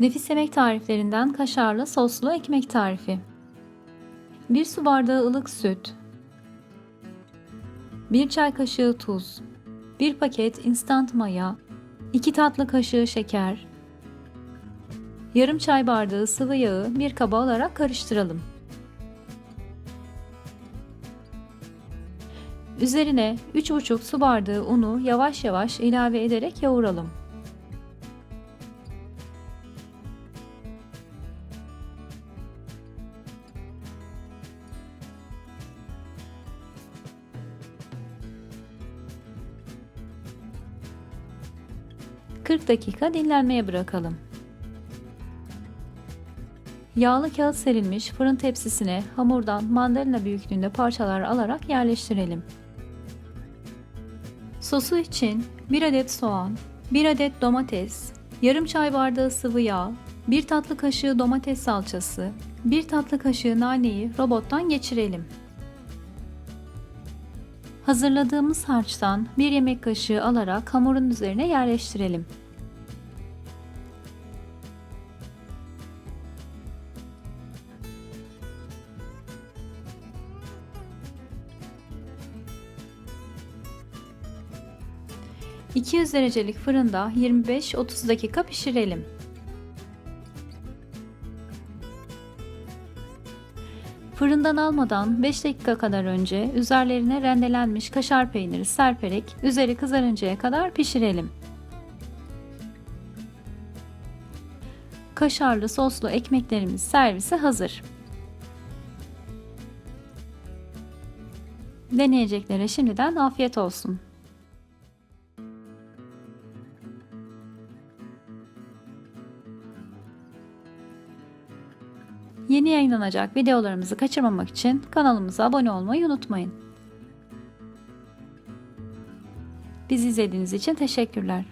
Nefis yemek tariflerinden kaşarlı soslu ekmek tarifi. 1 su bardağı ılık süt, 1 çay kaşığı tuz, 1 paket instant maya, 2 tatlı kaşığı şeker, yarım çay bardağı sıvı yağı bir kaba alarak karıştıralım. Üzerine 3,5 su bardağı unu yavaş yavaş ilave ederek yoğuralım. ...40 dakika dinlenmeye bırakalım. Yağlı kağıt serilmiş fırın tepsisine hamurdan mandalina büyüklüğünde parçalar alarak yerleştirelim. Sosu için 1 adet soğan, 1 adet domates, yarım çay bardağı sıvı yağ, 1 tatlı kaşığı domates salçası, 1 tatlı kaşığı naneyi robottan geçirelim. Hazırladığımız harçtan 1 yemek kaşığı alarak hamurun üzerine yerleştirelim. ...200 derecelik fırında 25-30 dakika pişirelim. Fırından almadan 5 dakika kadar önce üzerlerine rendelenmiş kaşar peyniri serperek üzeri kızarıncaya kadar pişirelim. Kaşarlı soslu ekmeklerimiz servise hazır. Deneyeceklere şimdiden afiyet olsun. Yeni yayınlanacak videolarımızı kaçırmamak için kanalımıza abone olmayı unutmayın. Bizi izlediğiniz için teşekkürler.